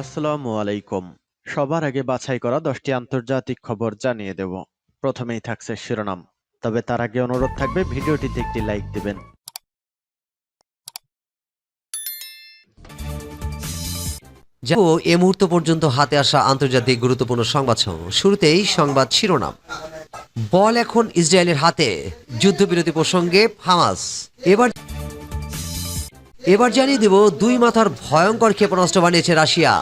আসসালামু আলাইকুম। সবার আগে বাছাই করা দশটি আন্তর্জাতিক খবর জানিয়ে দেব। প্রথমেই থাকছে শিরোনাম। তবে তার আগে অনুরোধ থাকবে, ভিডিওটিতে একটি লাইক দিবেন। এ মুহূর্ত পর্যন্ত হাতে আসা আন্তর্জাতিক গুরুত্বপূর্ণ সংবাদ শুরুতেই সংবাদ শিরোনাম। বল এখন ইসরায়েলের হাতে। যুদ্ধবিরতি প্রসঙ্গে হামাস। এবার এবার জানিয়ে দেব দুই মাথার ভয়ঙ্কর ক্ষেপণাস্ত্র বানিয়েছে রাশিয়া।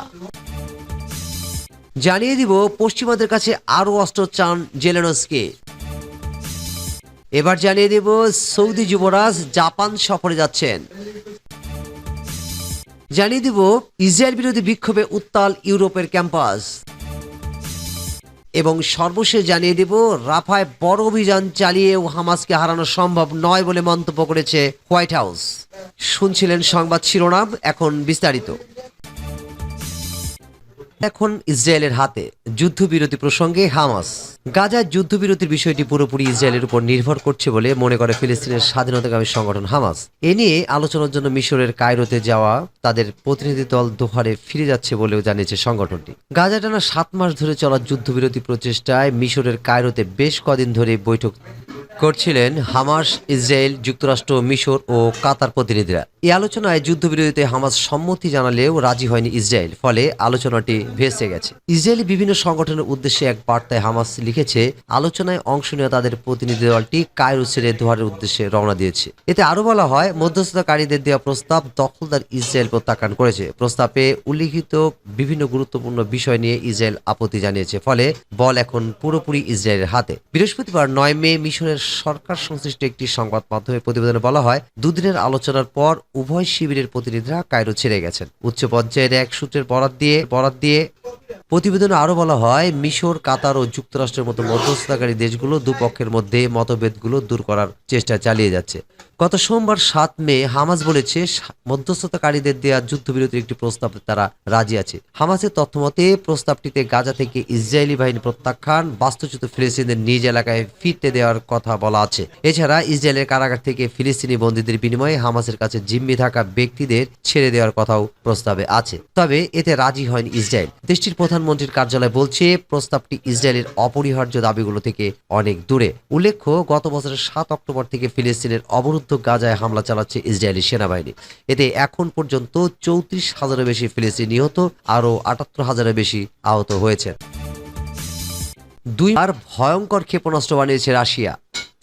জানিয়ে দিব পশ্চিমাদের কাছে আরও অস্ত্র চান জেলেনস্কি। এবার জানিয়ে দেব সৌদি যুবরাজ জাপান সফরে যাচ্ছেন। জানিয়ে দিব ইসরায়েল বিরোধী বিক্ষোভে উত্তাল ইউরোপের ক্যাম্পাস। এবং সর্বশেষ জানিয়ে দেব, রাফায় বড় অভিযান চালিয়েও হামাসকে হারানো সম্ভব নয় বলে মন্তব্য করেছে হোয়াইট হাউস। শুনছিলেন সংবাদ শিরোনাম, এখন বিস্তারিত। এখন ইসরায়েলের হাতে যুদ্ধবিরতি প্রসঙ্গে হামাস। গাজার যুদ্ধবিরতির বিষয়টি পুরোপুরি ইসরায়েলের উপর নির্ভর করছে বলে মনে করে ফিলিস্তিনের স্বাধীনতাগামী সংগঠন হামাস। এ নিয়ে আলোচনার জন্য মিশরের কায়রোতে যাওয়া তাদের প্রতিনিধি দল দোহারে ফিরে যাচ্ছে বলেও জানিয়েছে সংগঠনটি। গাজা টানা সাত মাস ধরে চলা যুদ্ধবিরতি প্রচেষ্টায় মিশরের কায়রোতে বেশ কদিন ধরে বৈঠক করছিলেন হামাস, ইসরায়েল, যুক্তরাষ্ট্র, মিশর ও কাতার প্রতিনিধিরা। এই আলোচনায় যুদ্ধবিরতিতে হামাস সম্মতি জানালেও রাজি হয়নি ইসরায়েল, ফলে আলোচনাটি ভেসে গেছে। ইসরায়েলি বিভিন্ন সংগঠনের উদ্দেশ্যে এক বার্তায় হামাস লিখেছে, আলোচনায় অংশ নেওয়া তাদের প্রতিনিধি দলটি কায়রো ছেড়ে দোহারের উদ্দেশ্যে রওনা দিয়েছে। এতে আরও বলা হয়, মধ্যস্থতাকারীদের দেওয়া প্রস্তাব দখলদার ইসরায়েল প্রত্যাখ্যান করেছে। প্রস্তাবে উল্লিখিত বিভিন্ন গুরুত্বপূর্ণ বিষয় নিয়ে ইসরায়েল আপত্তি জানিয়েছে, ফলে বল এখন পুরোপুরি ইসরায়েলের হাতে। বৃহস্পতিবার নয় মে মিশরের সরকার সংশ্লিষ্ট একটি সংবাদ মাধ্যমে প্রতিবেদনে বলা হয়, দুদিনের আলোচনার পর উভয় শিবিরের প্রতিনিধিরা কায়রো ছেড়ে গেছেন। উচ্চ পর্যায়ের এক সূত্রের বরাত দিয়ে বরাত দিয়ে প্রতিবেদনে আরও বলা হয়, মিশর, কাতার ও যুক্তরাষ্ট্রের মতো মধ্যস্থতাকারী দেশগুলো দুপক্ষের মধ্যে মতভেদগুলো দূর করার চেষ্টা চালিয়ে যাচ্ছে। গত সোমবার সাত মে হামাস বলেছে, মধ্যস্থতাকারীদের দেওয়া যুদ্ধবিরতির একটি প্রস্তাব তারা রাজি আছে। হামাসের তথ্যমতে, প্রস্তাবটিতে গাজা থেকে ইসরায়েলি বাহিনী প্রত্যাখ্যান, বাস্তুচ্যুত ফিলিস্তিনদের নিজ এলাকায় ফিরতে দেওয়ার কথা বলা আছে। এছাড়া, ইসরায়েলের কারাগার থেকে ফিলিস্তিনি বন্দীদের বিনিময়ে হামাসের কাছে জিম্মি থাকা ব্যক্তিদের ছেড়ে দেওয়ার কথাও প্রস্তাবে আছে। তবে এতে রাজি হয়নি ইসরায়েল। দেশটির প্রধানমন্ত্রীর কার্যালয় বলছে, প্রস্তাবটি ইসরায়েলের অপরিহার্য দাবিগুলো থেকে অনেক দূরে। উল্লেখ্য, গত বছরের সাত অক্টোবর থেকে ফিলিস্তিনের অবরুদ্ধ গাজায় হামলা চালাচ্ছে ইসরায়েলি সেনাবাহিনী। এতে এখন পর্যন্ত চৌত্রিশ হাজারের বেশি ফিলিস্তিনি নিহত, আরও আটাত্তর হাজারের বেশি আহত হয়েছে দুইবার ভয়ঙ্কর ক্ষেপণাস্ত্র বানিয়েছে রাশিয়া।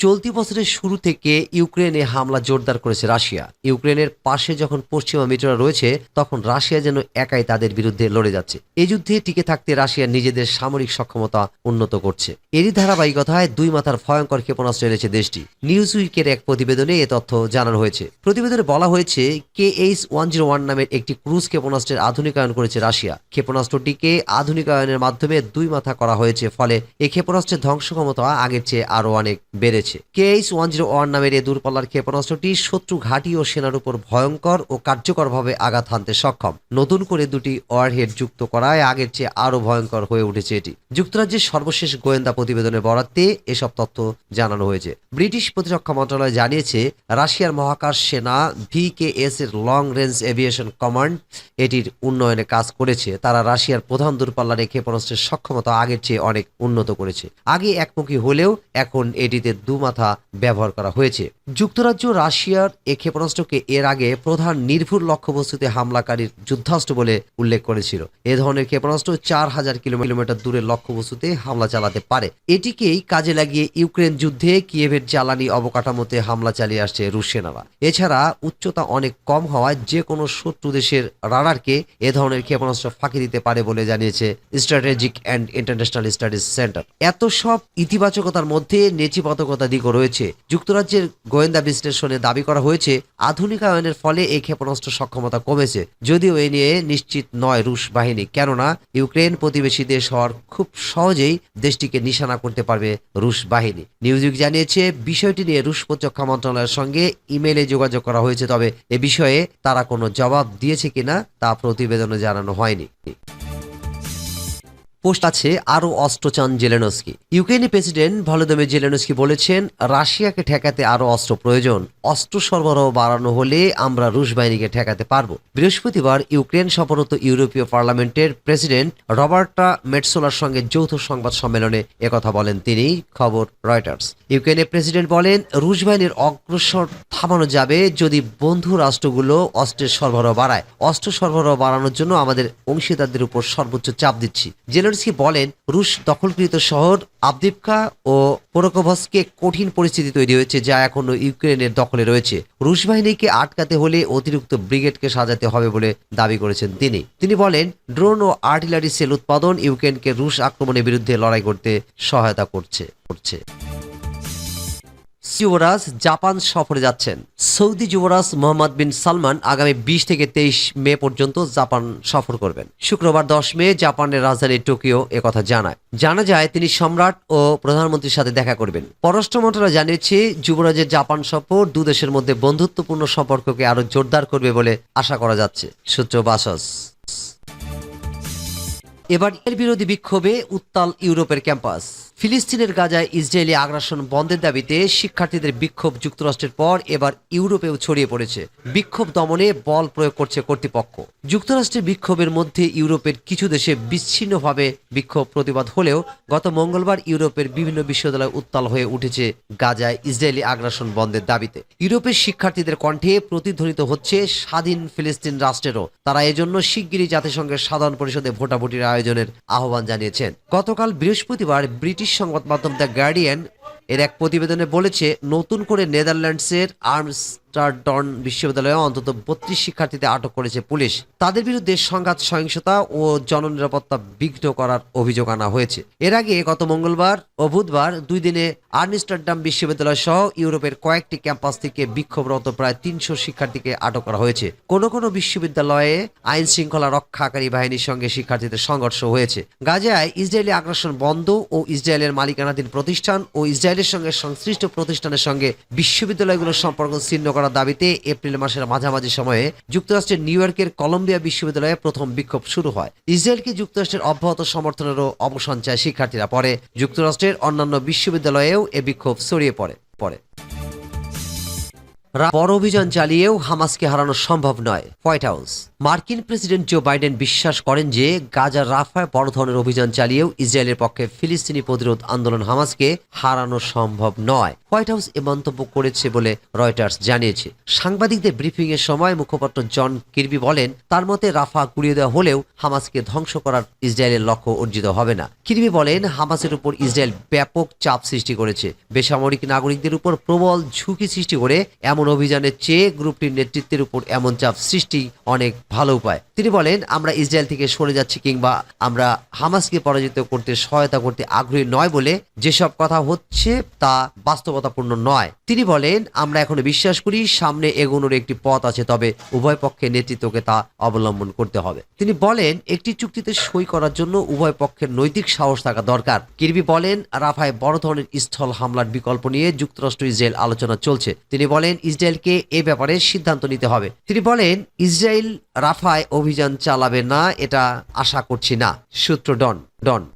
চলতি বছরের শুরু থেকে ইউক্রেনে হামলা জোরদার করেছে রাশিয়া। ইউক্রেনের পাশে যখন পশ্চিমা মিত্ররা রয়েছে, তখন রাশিয়া যেন একাই তাদের বিরুদ্ধে লড়ে যাচ্ছে। এই যুদ্ধে টিকে থাকতে রাশিয়া নিজেদের সামরিক সক্ষমতা উন্নত করছে। এরই ধারাবাহিকতায় দুই মাথার ভয়ঙ্কর ক্ষেপণাস্ত্র এনেছে দেশটি। নিউজ উইকের এক প্রতিবেদনে এ তথ্য জানানো হয়েছে। প্রতিবেদনে বলা হয়েছে K H one zero one নামের একটি ক্রুজ ক্ষেপণাস্ত্রের আধুনিকায়ন করেছে রাশিয়া। ক্ষেপণাস্ত্রটিকে আধুনিকায়নের মাধ্যমে দুই মাথা করা হয়েছে, ফলে এই ক্ষেপণাস্ত্রের ধ্বংস ক্ষমতা আগের চেয়ে আরও অনেক বেড়েছে। কেএইচ ওয়ান জিরো ওয়ান নামের এই দূরপাল্লার ক্ষেপণাস্ত্রটি শত্রু ঘাঁটি ও সেনার উপর ভয়ঙ্কর ও কার্যকরভাবে আঘাত হানতে সক্ষম। নতুন করে দুটি ওয়ারহেড যুক্ত করায় আগের চেয়ে আরও ভয়ঙ্কর হয়ে উঠেছে এটি। যুক্তরাজ্যের সর্বশেষ গোয়েন্দা প্রতিবেদনের বরাতে এসব তথ্য জানানো হয়েছে। ব্রিটিশ প্রতিরক্ষা মন্ত্রণালয় জানিয়েছে, রাশিয়ার মহাকাশ সেনা ভিকেএস এর লং রেঞ্জ এভিয়েশন কমান্ড এটির উন্নয়নে কাজ করেছে। তারা রাশিয়ার প্রধান দূরপাল্লার ক্ষেপণাস্ত্রের সক্ষমতা আগের চেয়ে অনেক উন্নত করেছে। আগে একমুখী হলেও এখন এটিতে দুমাথা ব্যবহার করা হয়েছে। যুক্তরাজ্য, রাশিয়ার এই ক্ষেপণাস্ত্রকে এর আগে প্রধান নির্ভুল লক্ষ্যবস্তুতে হামলাকারীর যুদ্ধাস্ত্র বলে উল্লেখ করেছিল। এ ধরনের ক্ষেপণাস্ত্র চার হাজার কিলোমিটার দূরের লক্ষ্যবস্তুতে হামলা চালাতে পারে। এটিকেই কাজে লাগিয়ে ইউক্রেন যুদ্ধে কিয়েভের জ্বালানি অবকাঠামোতে হামলা চালিয়ে আসছে রুশ সেনারা। এছাড়া উচ্চতা অনেক কম হওয়ায় যে কোনো শত্রু দেশের রাডারকে এ ধরনের ক্ষেপণাস্ত্র ফাঁকি দিতে পারে বলে জানিয়েছে strategic and international studies centre এত সব ইতিবাচকতার মধ্যে নেতিবাচকতা দিকও রয়েছে। যুক্তরাজ্যের গোয়েন্দা বিশ্লেষণে দাবি করা হয়েছে, আধুনিকায়নের ফলে এই ক্ষেপণাস্ত্র সক্ষমতা কমেছে। যদিও এ নিয়ে নিশ্চিত নয় রুশ বাহিনী, কেননা ইউক্রেন প্রতিবেশী দেশ হওয়ার খুব সহজেই দেশটিকে নিশানা করতে পারবে রুশ বাহিনী। নিউজিক জানিয়েছে, বিষয়টি নিয়ে রুশ প্রতিরক্ষা মন্ত্রণালয়ের সঙ্গে ইমেলে যোগাযোগ করা হয়েছে, তবে এ বিষয়ে তারা কোনো জবাব দিয়েছে কিনা তা প্রতিবেদনে জানানো হয়নি। পোস্ট আছে আরও অস্ত্র চান জেলেনস্কি। ইউক্রেনের প্রেসিডেন্ট ভলোদমির জেলেনস্কি বলেছেন, রাশিয়াকে ঠেকাতে আরও অস্ত্র প্রয়োজন। অস্ত্র সরবরাহ বাড়ানো হলে আমরা রুশ বাহিনীকে ঠেকাতে পারব। বৃহস্পতিবার ইউক্রেন সফরত ইউরোপীয় পার্লামেন্টের প্রেসিডেন্ট রবার্টা মেটসোলার সঙ্গে যৌথ সংবাদ সম্মেলনে একথা বলেন তিনি, খবর রয়টার্স। ইউক্রেনের প্রেসিডেন্ট বলেন, রুশ বাহিনীর অগ্রসর থামানো যাবে যদি বন্ধু রাষ্ট্রগুলো অস্ত্রের সরবরাহ বাড়ায়। অস্ত্র সরবরাহ বাড়ানোর জন্য আমাদের অংশীদারদের উপর সর্বোচ্চ চাপ দিচ্ছি। জেলেনস্কি বলেন, রুশ দখলকৃত শহর আবদিপকা ও পোরকোভস্কে কঠিন পরিস্থিতি তৈরি হয়েছে যা এখনও ইউক্রেনের দখলে রয়েছে। রুশ বাহিনীকে আটকাতে হলে অতিরিক্ত ব্রিগেডকে সাজাতে হবে বলে দাবি করেছেন তিনি। তিনি বলেন, ড্রোন ও আর্টিলারি সেল উৎপাদন ইউক্রেনকে রুশ আক্রমণের বিরুদ্ধে লড়াই করতে সহায়তা করছে করছে। যুবরাজ জাপান সফরে যাচ্ছেন। সৌদি যুবরাজ মোহাম্মদ বিন সালমান আগামী বিশ থেকে তেইশ মে পর্যন্ত জাপান সফর করবেন। শুক্রবার দশ মে জাপানের রাজধানী টোকিও একথা জানায়। জানা যায়, তিনি সম্রাট ও প্রধানমন্ত্রীর সাথে দেখা করবেন। পররাষ্ট্র মন্ত্রণালয় জানিয়েছে, যুবরাজের জাপান সফর দু দেশের মধ্যে বন্ধুত্বপূর্ণ সম্পর্ককে আরও জোরদার করবে বলে আশা করা যাচ্ছে, সূত্র বাসস। এবার এর বিরোধী বিক্ষোভে উত্তাল ইউরোপের ক্যাম্পাস। ফিলিস্তিনের গাজায় ইসরায়েলি আগ্রাসন বন্ধের দাবিতে শিক্ষার্থীদের বিক্ষোভ যুক্তরাষ্ট্রের পর এবার ইউরোপেও ছড়িয়ে পড়েছে। বিক্ষোভ দমনে বল প্রয়োগ করছে কর্তৃপক্ষ। যুক্তরাষ্ট্রের বিক্ষোভের মধ্যে ইউরোপের কিছু দেশে বিচ্ছিন্নভাবে বিক্ষোভ প্রতিবাদ হলেও গত মঙ্গলবার ইউরোপের বিভিন্ন বিশ্ববিদ্যালয় উত্তাল হয়ে উঠেছে গাজায় ইসরায়েলি আগ্রাসন বন্ধের দাবিতে। ইউরোপের শিক্ষার্থীদের কণ্ঠে প্রতিধ্বনিত হচ্ছে স্বাধীন ফিলিস্তিন রাষ্ট্রেরও। তারা এজন্য শিগগিরই জাতিসংঘের সাধারণ পরিষদে ভোটাভুটির আয়োজনের আহ্বান জানিয়েছেন। গতকাল বৃহস্পতিবার ব্রিটিশ সংবাদ মাধ্যম দ্য গার্ডিয়ান এর এক প্রতিবেদনে বলেছে, নতুন করে নেদারল্যান্ডসের আর্মস্টারডন বিশ্ববিদ্যালয়ে অন্তত বত্রিশ শিক্ষার্থীদের আটক করেছে পুলিশ। তাদের বিরুদ্ধে সংঘাত, সহিংসতা ও জননিরাপত্তা বিঘ্ন করার অভিযোগ আনা হয়েছে। এর আগে গত মঙ্গলবার ও বুধবার দুই দিনে আর্নিস্টারডাম বিশ্ববিদ্যালয় সহ ইউরোপের কয়েকটি ক্যাম্পাস থেকে বিক্ষোভরত প্রায় তিনশো শিক্ষার্থীকে আটক করা হয়েছে। কোনো কোনো বিশ্ববিদ্যালয়ে আইন শৃঙ্খলা রক্ষাকারী বাহিনীর সঙ্গে শিক্ষার্থীদের সংঘর্ষ হয়েছে। গাজায় ইসরায়েলি আগ্রাসন বন্ধ ও ইসরায়েলের মালিকানাধীন প্রতিষ্ঠান ও ইসরায়েলের সঙ্গে সংশ্লিষ্ট প্রতিষ্ঠানের সঙ্গে বিশ্ববিদ্যালয়গুলোর সম্পর্ক ছিন্ন করার দাবিতে এপ্রিল মাসের মাঝামাঝি সময়ে যুক্তরাষ্ট্রের নিউ ইয়র্কের কলম্বিয়া বিশ্ববিদ্যালয়ে প্রথম বিক্ষোভ শুরু হয়। ইসরায়েলকে যুক্তরাষ্ট্রের অব্যাহত সমর্থনেরও অবসান চায় শিক্ষার্থীরা। পরে যুক্তরাষ্ট্রের অন্যান্য বিশ্ববিদ্যালয়েও এ বিক্ষোভ ছড়িয়ে পড়ে। পড়ে। বড় অভিযান চালিয়েও হামাসকে হারানো সম্ভব নয়। White House. মার্কিন প্রেসিডেন্ট জো বাইডেন বিশ্বাস করেন যে গাজা রাফায় বড় ধরনের অভিযান চালিয়েও ইসরায়েলের পক্ষে ফিলিস্তিনি প্রতিরোধ আন্দোলন হামাসকে হারানো সম্ভব নয়। হোয়াইট হাউস এ মন্তব্য করেছে বলে রয়টার্স জানিয়েছে। সাংবাদিকদের ব্রিফিং এর সময় মুখপাত্র জন কিরবি বলেন, তার মতে রাফা গুড়িয়ে দেওয়া হলেও হামাসকে ধ্বংস করার ইসরায়েলের লক্ষ্য অর্জিত হবে না। কিরবি বলেন, হামাসের উপর ইসরায়েল ব্যাপক চাপ সৃষ্টি করেছে। বেসামরিক নাগরিকদের উপর প্রবল ঝুঁকি সৃষ্টি করে এমন অভিযানের চেয়ে গ্রুপটির নেতৃত্বের উপর এমন চাপ সৃষ্টি অনেক ভালো উপায়। তিনি বলেন, আমরা ইসরায়েল থেকে সরে যাচ্ছি কিংবা আমরা হামাসকে পরাজিত করতে সহায়তা করতে আগ্রহী নয় বলে যেসব কথা হচ্ছে তা বাস্তবতাপূর্ণ নয়। তিনি বলেন, আমরা এখনও বিশ্বাস করি, সামনে এগোনোর একটি পথ আছে, তবে উভয় পক্ষের নেতৃত্বকে তা অবলম্বন করতে হবে। তিনি বলেন, একটি চুক্তিতে সই করার জন্য উভয় পক্ষের নৈতিক সাহস থাকা দরকার। কিরবি বলেন, রাফায় বড় ধরনের স্থল হামলার বিকল্প নিয়ে যুক্তরাষ্ট্র ইসরায়েল আলোচনা চলছে। তিনি বলেন, ইসরায়েলকে এ ব্যাপারে সিদ্ধান্ত নিতে হবে। তিনি বলেন, ইসরায়েল রাফায় অভিযান চালাবে না, এটা আশা করছি না। সূত্র ডন ডন।